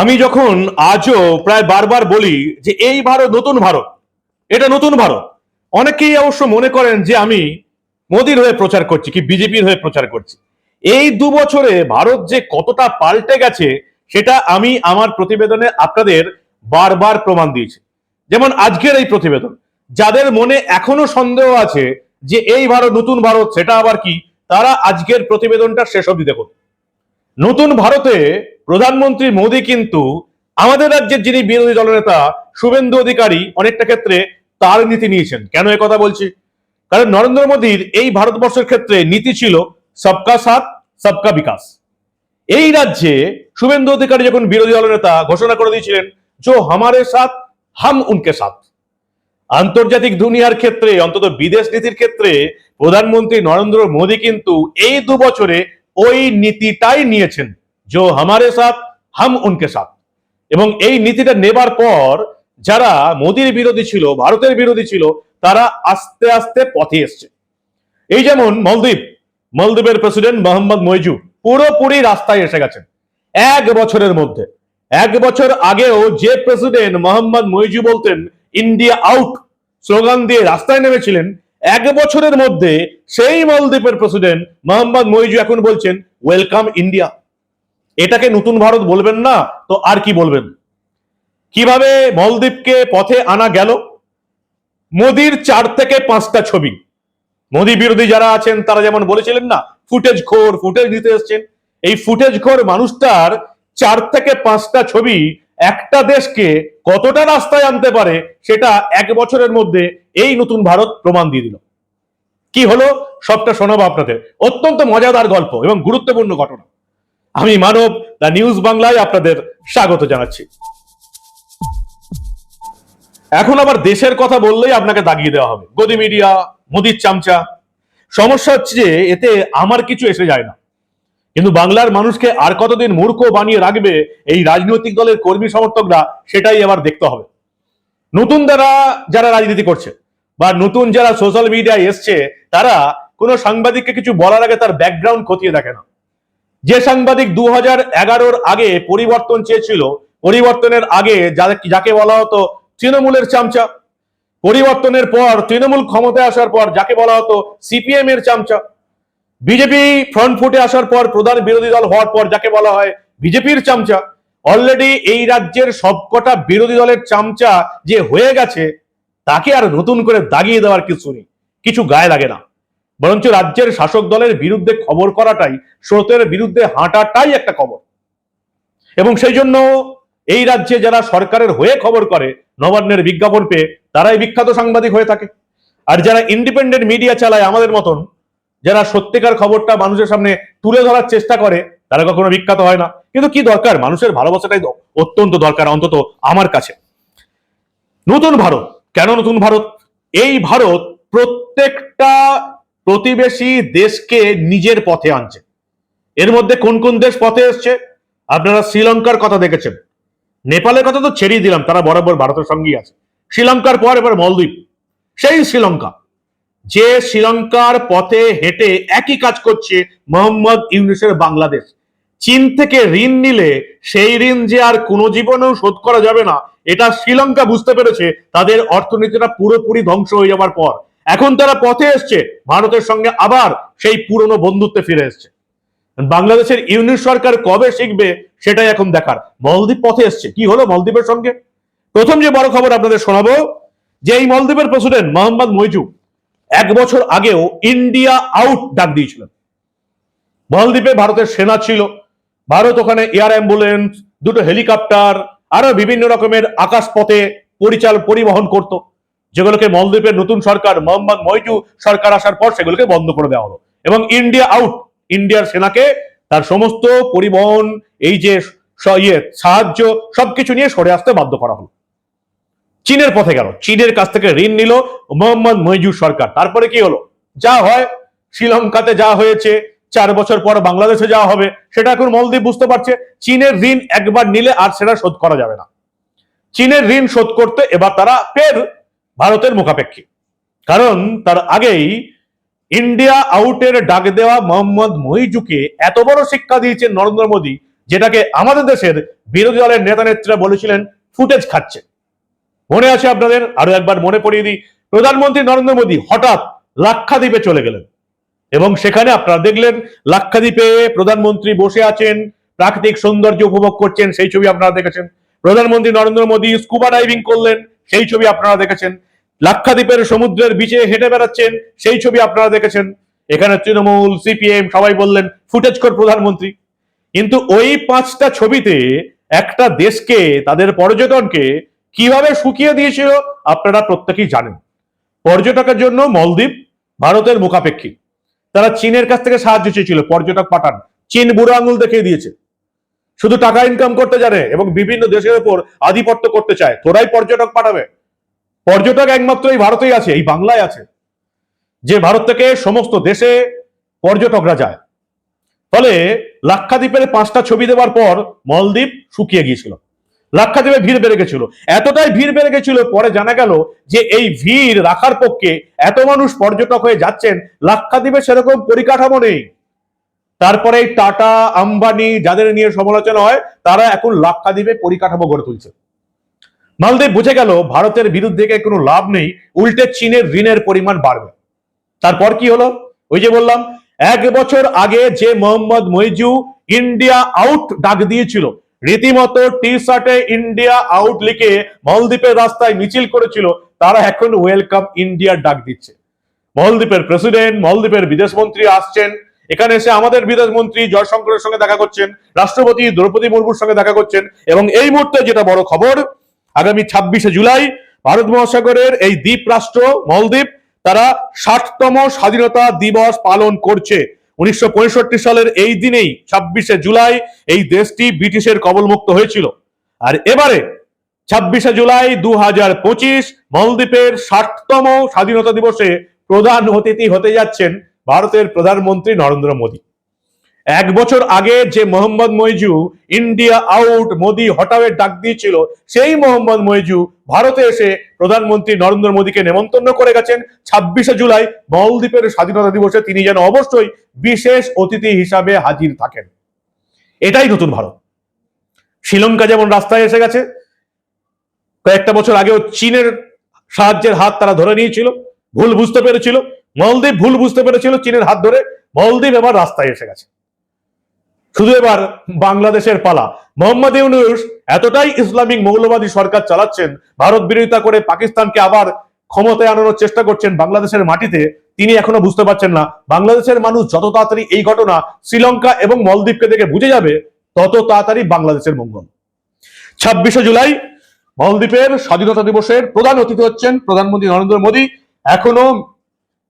আমি যখন আজও প্রায় বারবার বলি যে এই ভারত নতুন ভারত, এটা নতুন ভারত, অনেকেই অবশ্য মনে করেন যে আমি মোদির হয়ে প্রচার করছি কি বিজেপির হয়ে প্রচার করছি। এই দু বছরে ভারত যে কতটা পাল্টে গেছে, সেটা আমি আমার প্রতিবেদনে আপনাদের বারবার প্রমাণ দিয়েছি। যেমন আজকের এই প্রতিবেদন, যাদের মনে এখনও সন্দেহ আছে যে এই ভারত নতুন ভারত, সেটা আবার কি, তারা আজকের প্রতিবেদনটা শেষ অবধি দেখুন। নতুন ভারতে প্রধানমন্ত্রী মোদী কিন্তু আমাদের রাজ্যের যিনি বিরোধী দলনেতা শুভেন্দু অধিকারী অনেকটা ক্ষেত্রে তার নীতি নিয়েছেন। কেন কথা বলছি? কারণ নরেন্দ্র মোদীর এই ভারতবর্ষের ক্ষেত্রে নীতি ছিল সবকা সাথ, সবকা বিকাশ। এই রাজ্যে শুভেন্দু অধিকারী যখন বিরোধী দলনেতা ঘোষণা করে দিয়েছিলেন, যে হামারে সাথ, হাম উনকে সাথ। আন্তর্জাতিক দুনিয়ার ক্ষেত্রে, অন্তত বিদেশ নীতির ক্ষেত্রে প্রধানমন্ত্রী নরেন্দ্র মোদী কিন্তু এই দু বছরে ওই নীতিটাই নিয়েছেন। যে হামারে সাথ হাম উনকে সাথ এবং এই নীতিটা নেবার পর যারা মোদীর বিরোধী ছিল, ভারতের বিরোধী ছিল, তারা আস্তে আস্তে পথে এসছে। এই যেমন মলদ্বীপ, মলদ্বীপের প্রেসিডেন্ট মোহাম্মদ মইজু পুরোপুরি রাস্তায় এসে গেছেন। এক বছরের মধ্যে। এক বছর আগেও যে প্রেসিডেন্ট মোহাম্মদ মইজু বলতেন, ইন্ডিয়া আউট স্লোগান দিয়ে রাস্তায় নেমেছিলেন। এক বছরের মধ্যে সেই মলদ্বীপের প্রেসিডেন্ট মোহাম্মদ মইজু এখন বলছেন, ওয়েলকাম ইন্ডিয়া। এটাকে নতুন ভারত বলবেন না, তো আর কি বলবেন? কীভাবে মলদ্বীপকে পথে আনা গেল? মোদির চার থেকে পাঁচটা ছবি। মোদি বিরোধী যারা আছেন, তারা যেমন বলেছিলেন না, ফুটেজ খোর, ফুটেজ দিতে এসছেন। এই ফুটেজ খোর মানুষটার চার থেকে পাঁচটা ছবি একটা দেশকে কতটা রাস্তায় আনতে পারে, সেটা এক বছরের মধ্যে এই নতুন ভারত প্রমাণ দিয়ে দিল। কি হলো? সবটা শোনাবো আপনাদের। অত্যন্ত মজাদার গল্প এবং গুরুত্বপূর্ণ ঘটনা। আমি মানব দ্য নিউজ বাংলায় আপনাদের স্বাগত জানাচ্ছি। এখন আবার দেশের কথা বললেই আপনাকে দাগিয়ে দেওয়া হবে। গদি মিডিয়া, মোদির চামচা। সমস্যা হচ্ছে যে এতে আমার কিছু এসে যায় না। কিন্তু বাংলার মানুষকে আর কতদিন মূর্খ বানিয়ে রাখবে এই রাজনৈতিক দলের কর্মী সমর্থকরা, সেটাই এবার দেখতে হবে। নতুন যারা যারা রাজনীতি করছে বা নতুন যারা সোশ্যাল মিডিয়ায় এসছে, তারা কোনো সাংবাদিককে কিছু বলার আগে তার ব্যাকগ্রাউন্ড খতিয়ে দেখে না। যে সাংবাদিক দু হাজার আগে পরিবর্তন চেয়েছিল, পরিবর্তনের আগে যাকে বলা হতো তৃণমূলের চামচা, পরিবর্তনের পর, তৃণমূল ক্ষমতায় আসার পর যাকে বলা হতো সিপিএম এর চামচা, বিজেপি ফ্রন্ট ফুটে আসার পর প্রধান বিরোধী দল হওয়ার পর যাকে বলা হয় বিজেপির চামচা অলরেডি এই রাজ্যের সবকটা বিরোধী দলের চামচা যে হয়ে গেছে, তাকে আর নতুন করে দাগিয়ে দেওয়ার কিছু নেই, কিছু গায়ে লাগে না। বরঞ্চ রাজ্যের শাসক দলের বিরুদ্ধে খবর করাটাই, স্রোতের বিরুদ্ধে হাঁটাটাই একটা খবর। এবং সেই জন্য এই রাজ্যে যারা সরকারের হয়ে খবর করে, নবান্নের বিজ্ঞাপন পেয়ে, তারাই বিখ্যাত সাংবাদিক হয়ে থাকে। আর যারা ইন্ডিপেন্ডেন্ট মিডিয়া চালায় আমাদের মতন, যারা সত্যিকার খবরটা মানুষের সামনে তুলে ধরার চেষ্টা করে, তারা কখনো বিখ্যাত হয় না। কিন্তু কি দরকার? মানুষের ভালোবাসাটাই অত্যন্ত দরকার, অন্তত আমার কাছে। নতুন ভারত। কেন নতুন ভারত? এই ভারত প্রত্যেকটা প্রতিবেশী দেশকে নিজের পথে আনছে। এর মধ্যে কোন কোন দেশ পথে এসছে? আপনারা শ্রীলঙ্কার কথা দেখেছেন। নেপালের কথা তো ছেড়েই দিলাম, তারা বরাবর ভারতের সঙ্গেই আছে। শ্রীলঙ্কার পর এবার মলদ্বীপ, সেই শ্রীলঙ্কা। যে শ্রীলঙ্কার পথে হেঁটে একই কাজ করছে মোহাম্মদ ইউনুসের বাংলাদেশ। চীন থেকে ঋণ নিলে সেই ঋণ যে আর কোনো জীবনেও শোধ করা যাবে না, এটা শ্রীলঙ্কা বুঝতে পেরেছে, তাদের অর্থনীতিটা পুরোপুরি ধ্বংস হয়ে যাবার পর। এখন তারা পথে এসছে, ভারতের সঙ্গে আবার সেই পুরনো বন্ধুত্বে ফিরে এসছে। বাংলাদেশের ইউনিট সরকার কবে শিখবে সেটাই এখন দেখার। মলদ্বীপ পথে এসছে। কি হলো মলদ্বীপের সঙ্গে? প্রথম যে বড় খবর আপনাদের শোনাবো, যে এই মলদ্বীপের প্রেসিডেন্ট মোহাম্মদ মইজু এক বছর আগেও ইন্ডিয়া আউট ডাক দিয়েছিলেন মলদ্বীপে ভারতের সেনা ছিল। ভারত ওখানে এয়ার অ্যাম্বুলেন্স, দুটো হেলিকপ্টার, আরও বিভিন্ন রকমের আকাশপথে পরিচাল পরিবহন করত। যেগুলোকে মলদ্বীপের নতুন সরকার মোহাম্মদ মইজু সরকার আসার পর সেগুলোকে বন্ধ করে দেওয়া হলো। এবং ইন্ডিয়া আউট, ইন্ডিয়ার সেনাকে তার সমস্ত পরিবহন, এই যে ইয়ে সাহায্য, সবকিছু নিয়ে সরে আসতে বাধ্য করা হলো। চীনের পথে গেল। চীনের কাছ থেকে ঋণ নিল মোহাম্মদ মইজুর সরকার। তারপরে কি হলো? যা হয়, শ্রীলঙ্কাতে যা হয়েছে, চার বছর পর বাংলাদেশে যাওয়া হবে, সেটা এখন মলদ্বীপ বুঝতে পারছে, চীনের ঋণ একবার নিলে আর সেটা শোধ করা যাবে না। চীনের ঋণ শোধ করতে এবার তারা ফের ভারতের মুখাপেক্ষী। কারণ তার আগেই ইন্ডিয়া আউটের ডাক দেওয়া মোহাম্মদ মহিজুকে এত বড় শিক্ষা দিয়েছেন নরেন্দ্র মোদী, যেটাকে আমাদের দেশের বিরোধী দলের নেতা নেত্রীরা বলেছিলেন, ফুটেজ খাচ্ছে। মনে আছে আপনাদের? আরও একবার মনে পড়িয়ে দিই। প্রধানমন্ত্রী নরেন্দ্র মোদী হঠাৎ লাক্ষাদ্বীপে চলে গেলেন এবং সেখানে আপনারা দেখলেন, লাক্ষাদ্বীপে প্রধানমন্ত্রী বসে আছেন, প্রাকৃতিক সৌন্দর্য উপভোগ করছেন, সেই ছবি আপনারা দেখেছেন। প্রধানমন্ত্রী নরেন্দ্র মোদী স্কুবা ডাইভিং করলেন সেই ছবি আপনারা দেখেছেন। লাক্ষাদ্বীপের সমুদ্রের বিচে হেঁটে বেড়াচ্ছেন, সেই ছবি আপনারা দেখেছেন। এখানে তৃণমূল, সিপিএম সবাই বললেন, ফুটেজ কর প্রধানমন্ত্রী। কিন্তু ওই পাঁচটা ছবিতে একটা দেশকে, তাদের পর্যটনকে কীভাবে শুকিয়ে দিয়েছিল, আপনারা প্রত্যেকেই জানেন। পর্যটকের জন্য মলদ্বীপ ভারতের মুখাপেক্ষী। তারা চীনের কাছ থেকে সাহায্য চেয়েছিল, পর্যটক পাঠান। চীন বুড়ো আঙুল দেখিয়ে দিয়েছে। শুধু টাকা ইনকাম করতে জানে এবং বিভিন্ন দেশের উপর আধিপত্য করতে চায়। তোরাই পর্যটক পাঠাবে। পর্যটক একমাত্র এই ভারতেই আছে, এই বাংলায় আছে। যে ভারত থেকে সমস্ত দেশে পর্যটকরা যায়। ফলে লাক্ষাদ্বীপের পাঁচটা ছবি দেওয়ার পর মলদ্বীপ শুকিয়ে গিয়েছিল। লাক্ষাদ্বীপে ভিড় বেড়ে গেছিল। এতটাই ভিড় বেড়ে গেছিল, পরে জানা গেল যে এই ভিড় রাখার পক্ষে এত মানুষ পর্যটক হয়ে যাচ্ছেন, লাক্ষাদ্বীপে সেরকম পরিকাঠামো নেই। তারপরে টাটা, আম্বানি যাদের নিয়ে সমালোচনা হয়, তারা এখন লাক্ষাদ্বীপে পরিকাঠামো গড়ে তুলছে। মালদ্বীপ বুঝে গেল ভারতের বিরুদ্ধে কোনো লাভ নেই, উল্টে চীনের ঋণের পরিমাণ বাড়বে। তারপর কি হলো? ওই যে বললাম, এক বছর আগে যে মোহাম্মদ মইজু ইন্ডিয়া আউট ডাক দিয়েছিল, রীতিমতো টি শার্টে ইন্ডিয়া আউট লিখে মলদ্বীপের রাস্তায় মিছিল করেছিল, তারা এখন ওয়েলকাম ইন্ডিয়ার ডাক দিচ্ছে। মলদ্বীপের প্রেসিডেন্ট, মলদ্বীপের বিদেশ মন্ত্রী আসছেন এখানে এসে আমাদের বিদেশ মন্ত্রী জয়শঙ্করের সঙ্গে দেখা করছেন, রাষ্ট্রপতি দ্রৌপদী মুর্মুর সঙ্গে দেখা করছেন, এবং এই মুহূর্তে যেটা বড় খবর, আগামী ছাব্বিশে জুলাই ভারত মহাসাগরের এই দ্বীপ রাষ্ট্র, মলদ্বীপ, তারা ষাটতম স্বাধীনতা দিবস পালন করছে। উনিশশো পঁয়ষট্টি সালের এই দিনেই, ছাব্বিশে জুলাই, এই দেশটি ব্রিটিশের কবলমুক্ত হয়েছিল। আর এবারে, ছাব্বিশে জুলাই দু হাজার পঁচিশ, মলদ্বীপের ষাটতম স্বাধীনতা দিবসে প্রধান অতিথি হতে যাচ্ছেন ভারতের প্রধানমন্ত্রী নরেন্দ্র মোদী। এক বছর আগে যে মোহাম্মদ মইজু ইন্ডিয়া আউট মোদি হটাওয়ের ডাক দিয়েছিল, সেই মোহাম্মদ মইজু ভারতে এসে প্রধানমন্ত্রী নরেন্দ্র মোদীকে নেমন্তন্ন করে গেছেন। ছাব্বিশে জুলাই মলদ্বীপের স্বাধীনতা দিবসে তিনি যেন অবশ্যই বিশেষ অতিথি হিসাবে হাজির থাকেন। এটাই নতুন ভারত। শ্রীলঙ্কা যেমন রাস্তায় এসে গেছে, কয়েকটা বছর আগেও চীনের সাহায্যের হাত তারা ধরে নিয়েছিল, ভুল বুঝতে পেরেছিল। মলদ্বীপ ভুল বুঝতে পেরেছিল চীনের হাত ধরে। মলদ্বীপ এবার রাস্তায় এসে গেছে। শুধু এবার বাংলাদেশের পালা। মোহাম্মদ ইউনুস এতটাই ইসলামিক মৌলবাদী সরকার চালাচ্ছেন, ভারত বিরোধিতা করে পাকিস্তানকে আবার ক্ষমতায় আনানোর চেষ্টা করছেন বাংলাদেশের মাটিতে, তিনি এখনও বুঝতে পারছেন না। বাংলাদেশের মানুষ যত তাড়াতাড়ি এই ঘটনা শ্রীলঙ্কা এবং মলদ্বীপকে দেখে বুঝে যাবে, তত তাড়াতাড়ি বাংলাদেশের মঙ্গল। ছাব্বিশে জুলাই, মলদ্বীপের স্বাধীনতা দিবসের প্রধান অতিথি হচ্ছেন প্রধানমন্ত্রী নরেন্দ্র মোদী। এখনও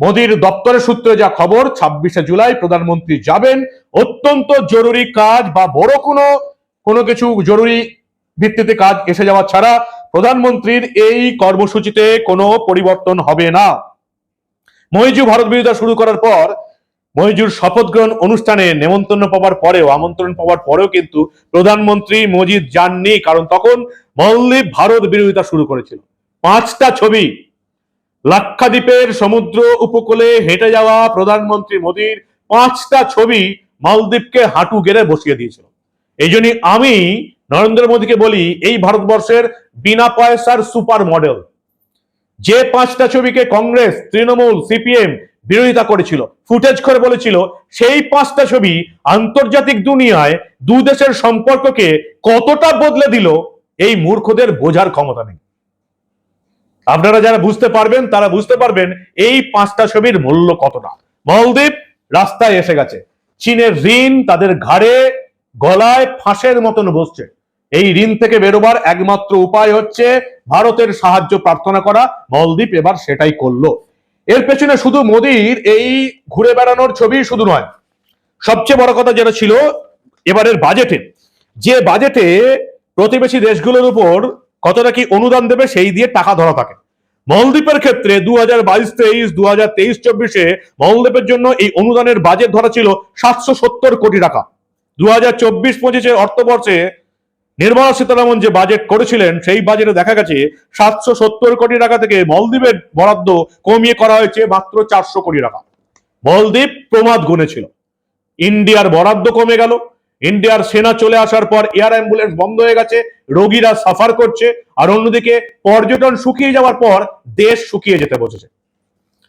মোদীর দপ্তরের সূত্রে যা খবর, ছাব্বিশে জুলাই প্রধানমন্ত্রী যাবেন। অত্যন্ত জরুরি কাজ বা বড় কোনো কোনো কিছু জরুরি ভিত্তিতে কাজ এসে যাওয়া ছাড়া প্রধানমন্ত্রীর এই কর্মসূচিতে কোনো পরিবর্তন হবে না। মহিজু ভারত বিরোধিতা শুরু করার পর মহিজুর শপথ গ্রহণ অনুষ্ঠানে নেমন্তন্ন পাওয়ার পরেও, আমন্ত্রণ পাওয়ার পরেও কিন্তু প্রধানমন্ত্রী মজিদ যাননি, কারণ তখন মলদ্বীপ ভারত বিরোধিতা শুরু করেছিল। পাঁচটা ছবি লাক্ষাদ্বীপের সমুদ্র উপকূলে হেঁটে যাওয়া প্রধানমন্ত্রী মোদীর পাঁচটা ছবি মালদ্বীপকে হাঁটু গেড়ে বসিয়ে দিয়েছিল। এই জন্য আমি নরেন্দ্র মোদীকে বলি, এই ভারতবর্ষের বিনা পয়সার সুপার মডেল। যে পাঁচটা ছবিকে কংগ্রেস, তৃণমূল, সিপিএম বিরোধিতা করেছিল, ফুটেজ করে বলেছিল, সেই পাঁচটা ছবি আন্তর্জাতিক দুনিয়ায় দু দেশের সম্পর্ককে কতটা বদলে দিল, এই মূর্খদের বোঝার ক্ষমতা নেই। আপনারা যারা বুঝতে পারবেন, তারা বুঝতে পারবেন এই পাঁচটা ছবির মূল্য কতটা। মলদ্বীপ রাস্তায় এসে গেছে। চীনের ঋণ তাদের ঘাড়ে, গলায়, ফাঁসের মতন বসছে। এই ঋণ থেকে বেরোবার একমাত্র উপায় হচ্ছে ভারতের সাহায্য প্রার্থনা করা। মলদ্বীপ এবার সেটাই করল। এর পেছনে শুধু মোদির এই ঘুরে বেড়ানোর ছবি শুধু নয়, সবচেয়ে বড় কথা যেটা ছিল এবারের বাজেটে, যে বাজেটে প্রতিবেশী দেশগুলোর উপর কতটা কি অনুদান দেবে সেই দিয়ে টাকা ধরা থাকে। মলদ্বীপের ক্ষেত্রে দু হাজার বাইশ তেইশ দু হাজার তেইশ চব্বিশে মলদ্বীপের জন্য এই অনুদানের বাজেট ধরা ছিল সাতশো সত্তর কোটি টাকা। দু হাজার চব্বিশ পঁচিশের অর্থবর্ষে নির্মলা সীতারামন যে বাজেট করেছিলেন, সেই বাজেটে দেখা গেছে সাতশো সত্তর কোটি টাকা থেকে মলদ্বীপের বরাদ্দ কমিয়ে করা হয়েছে মাত্র চারশো কোটি টাকা। মলদ্বীপ প্রমাদ গুনেছিল ইন্ডিয়ার বরাদ্দ কমে গেল ইন্ডিয়ার সেনা চলে আসার পর এয়ার অ্যাম্বুলেন্স বন্ধ হয়ে গেছে, রোগীরা সাফার করছে, আর অন্যদিকে পর্যটন শুকিয়ে যাওয়ার পর দেশ শুকিয়ে যেতে বসেছে।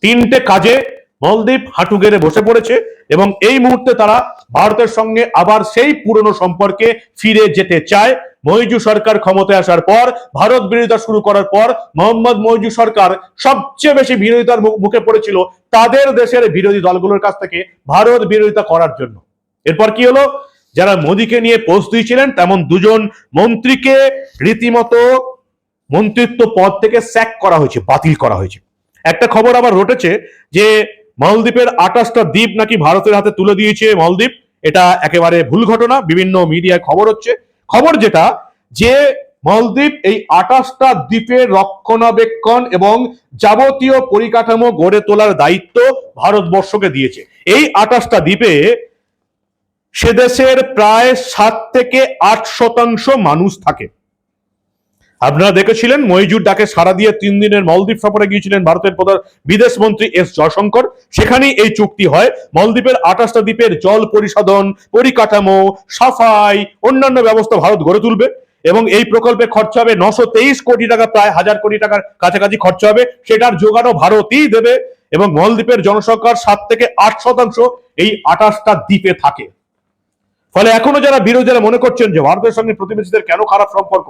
তিনটে কাজে মলদ্বীপ হাঁটু গেড়ে বসে পড়েছে এবং এই মুহূর্তে তারা ভারতের সঙ্গে আবার সেই পুরনো সম্পর্কে ফিরে যেতে চায়। মহিজু সরকার ক্ষমতায় আসার পর, ভারত বিরোধিতা শুরু করার পর মোহাম্মদ মহিজু সরকার সবচেয়ে বেশি বিরোধিতার মুখ- পড়েছিল তাদের দেশের বিরোধী দলগুলোর কাছ থেকে ভারত বিরোধিতা করার জন্য। এরপর কি হলো? যারা মোদীকে নিয়ে পোস্ট দিয়েছিলেন, তেমন দুজন মন্ত্রীকে রীতিমতো মন্ত্রিত্ব পদ থেকে স্যাক করা হয়েছে, বাতিল করা হয়েছে। একটা খবর আবার রটেছে যে, মালদ্বীপের আঠাশটা দ্বীপ নাকি ভারতের হাতে তুলে দিয়েছে মালদ্বীপ। এটা একেবারে ভুল ঘটনা, বিভিন্ন মিডিয়ায় খবর হচ্ছে। খবর যেটা যে, মালদ্বীপ এই আঠাশটা দ্বীপের রক্ষণাবেক্ষণ এবং যাবতীয় পরিকাঠামো গড়ে তোলার দায়িত্ব ভারতবর্ষকে দিয়েছে। এই আঠাশটা দ্বীপে সে দেশের প্রায় সাত থেকে আট শতাংশ মানুষ থাকে। আপনারা দেখেছিলেন মহিজুর ডাকে সারা দিয়ে তিন দিনের মলদ্বীপ সফরে গিয়েছিলেন ভারতের প্রধান বিদেশ মন্ত্রী এস জয়শঙ্কর। সেখানেই এই চুক্তি হয়। মলদ্বীপের আঠাশটা দ্বীপের জল পরিশোধন, পরিকাঠামো, সাফাই, অন্যান্য ব্যবস্থা ভারত গড়ে তুলবে এবং এই প্রকল্পে খরচা হবে নশো তেইশ কোটি টাকা, প্রায় হাজার কোটি টাকার কাছাকাছি খরচা হবে। সেটার যোগানো ভারতই দেবে এবং মলদ্বীপের জনসংখ্যার সাত থেকে আট শতাংশ এই আঠাশটা দ্বীপে থাকে। ফলে এখনও যারা বিরোধীরা মনে করছেন যে ভারতের সঙ্গে প্রতিবেশীদের কেন খারাপ সম্পর্ক,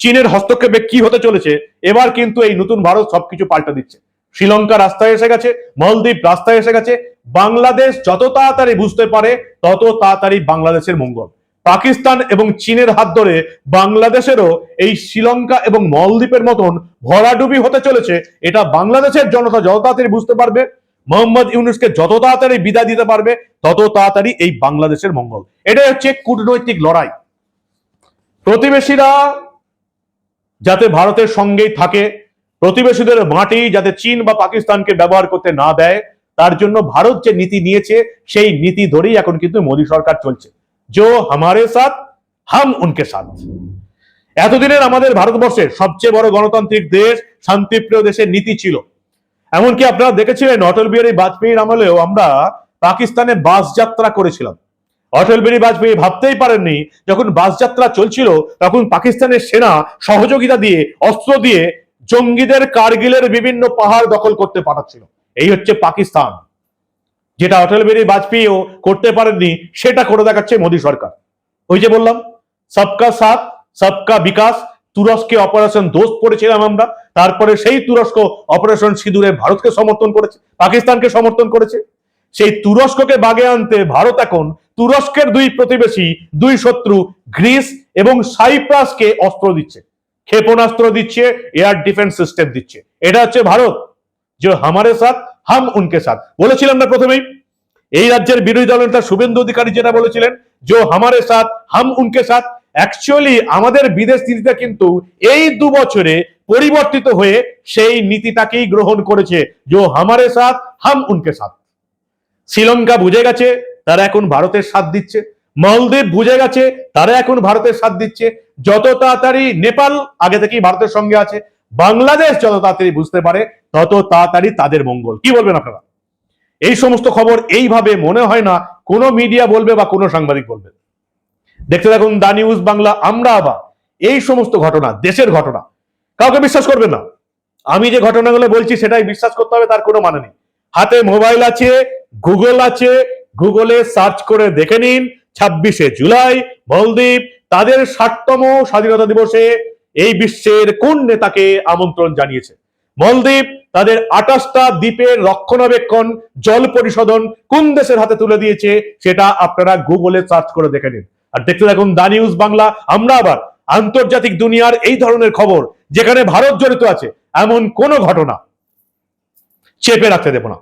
চীনের হস্তক্ষেপে কি হতে চলেছে, এবার কিন্তু এই নতুন ভারত সবকিছু পাল্টা দিচ্ছে। শ্রীলঙ্কা রাস্তায় এসে গেছে, মলদ্বীপ রাস্তায় এসে গেছে, বাংলাদেশ যত তাড়াতাড়ি বুঝতে পারে, তত তাড়াতাড়ি বাংলাদেশের মঙ্গল। পাকিস্তান এবং চীনের হাত ধরে বাংলাদেশেরও এই শ্রীলঙ্কা এবং মলদ্বীপের মতন ভরাডুবি হতে চলেছে, এটা বাংলাদেশের জনতা যত তাড়াতাড়ি বুঝতে পারবে। মোহাম্মদ ইউনুসকে যত তাড়াতাড়ি বিদায় দিতে পারবে, তত তাড়াতাড়ি এই বাংলাদেশের মঙ্গল। এটাই হচ্ছে কূটনৈতিক লড়াই। প্রতিবেশীরা যাতে ভারতের সঙ্গেই থাকে, প্রতিবেশীদের মাটি যাতে চীন বা পাকিস্তানকে ব্যবহার করতে না দেয়, তার জন্য ভারত যে নীতি নিয়েছে, সেই নীতি ধরেই এখন কিন্তু মোদী সরকার চলছে। জো হামারে সাথ, হাম উনকে সাথ। এতদিনের আমাদের ভারতবর্ষের সবচেয়ে বড় গণতান্ত্রিক দেশ, শান্তিপ্রিয় দেশের নীতি ছিল। এমনকি আপনারা দেখেছিলেন অটল বিহারী বাজপেয়ীর আমলেও আমরা পাকিস্তানে বাস যাত্রা করেছিলাম। অটল বিহারী বাজপেয়ী ভাবতেই পারেননি, যখন বাস যাত্রা চলছিল, তখন পাকিস্তানের সেনা সহযোগিতা দিয়ে, অস্ত্র দিয়ে জঙ্গিদের কার্গিলের বিভিন্ন পাহাড় দখল করতে পাঠাচ্ছিল। এই হচ্ছে পাকিস্তান। যেটা অটল বিহারী বাজপেয়ীও করতে পারেননি, সেটা করে দেখাচ্ছে মোদী সরকার। ওই যে বললাম, সবকা সাথ, সবকা বিকাশ তুরস্কে অপারেশন দোস্ত পড়েছিলাম আমরা। তারপরে সেই তুরস্ক অপারেশন সিঁদুরে ভারতকে সমর্থন করেছে, পাকিস্তানকে সমর্থন করেছে। সেই তুরস্ককে বাগে আনতে ভারত এখন তুরস্কের দুই প্রতিবেশী, দুই শত্রু, গ্রিস এবং সাইপ্রাসকে অস্ত্র দিচ্ছে। ক্ষেপণাস্ত্র দিচ্ছে এয়ার ডিফেন্স সিস্টেম দিচ্ছে। এটা হচ্ছে ভারত। যে হামারে সাথ, হাম উনকে সাথ। বলেছিলাম না প্রথমেই। এই রাজ্যের বিরোধী দলনেতা শুভেন্দু অধিকারী যেটা বলেছিলেন, যে হামারে সাথ, হাম উনকে সাথ। অ্যাকচুয়ালি আমাদের বিদেশ নীতিটা কিন্তু এই দু বছরে পরিবর্তিত হয়ে সেই নীতিটাকেই গ্রহণ করেছে। যে হামারে সাথ, হাম উনকে সাথ। শ্রীলঙ্কা বুঝে গেছে, তারা এখন ভারতের সাথ দিচ্ছে। মালদ্বীপ বুঝে গেছে, তারা এখন ভারতের সাথ দিচ্ছে। যত তাড়াতাড়ি নেপাল আগে থেকেই ভারতের সঙ্গে আছে, বাংলাদেশ যত তাড়াতাড়ি বুঝতে পারে, তত তাড়াতাড়ি তাদের মঙ্গল। কি বলবেন আপনারা? এই সমস্ত খবর এইভাবে মনে হয় না, কোনো মিডিয়া বলবে বা কোনো সাংবাদিক বলবে। দেখতে থাকুন দা নিউজ বাংলা, আমরা আবার এই সমস্ত ঘটনা, দেশের ঘটনা। কাউকে বিশ্বাস করবেন না। আমি যে ঘটনাগুলো বলছি, সেটাই বিশ্বাস করতে হবে, তার কোনো মানে নেই। হাতে মোবাইল আছে, গুগল আছে, গুগলে সার্চ করে দেখে নিন, ছাব্বিশে জুলাই মলদ্বীপ তাদের ষাটতম স্বাধীনতা দিবসে এই বিশ্বের কোন নেতাকে আমন্ত্রণ জানিয়েছে? মলদ্বীপ তাদের আঠাশটা দ্বীপের রক্ষণাবেক্ষণ, জল পরিশোধন কোন দেশের হাতে তুলে দিয়েছে, সেটা আপনারা গুগলে সার্চ করে দেখে নিন। আর দেখতে থাকুন দা নিউজ বাংলা। আমরা আবার আন্তর্জাতিক দুনিয়ার এই ধরনের খবর যেখানে ভারত জড়িত আছে, এমন কোন ঘটনা চেপে রাখতে দেব না।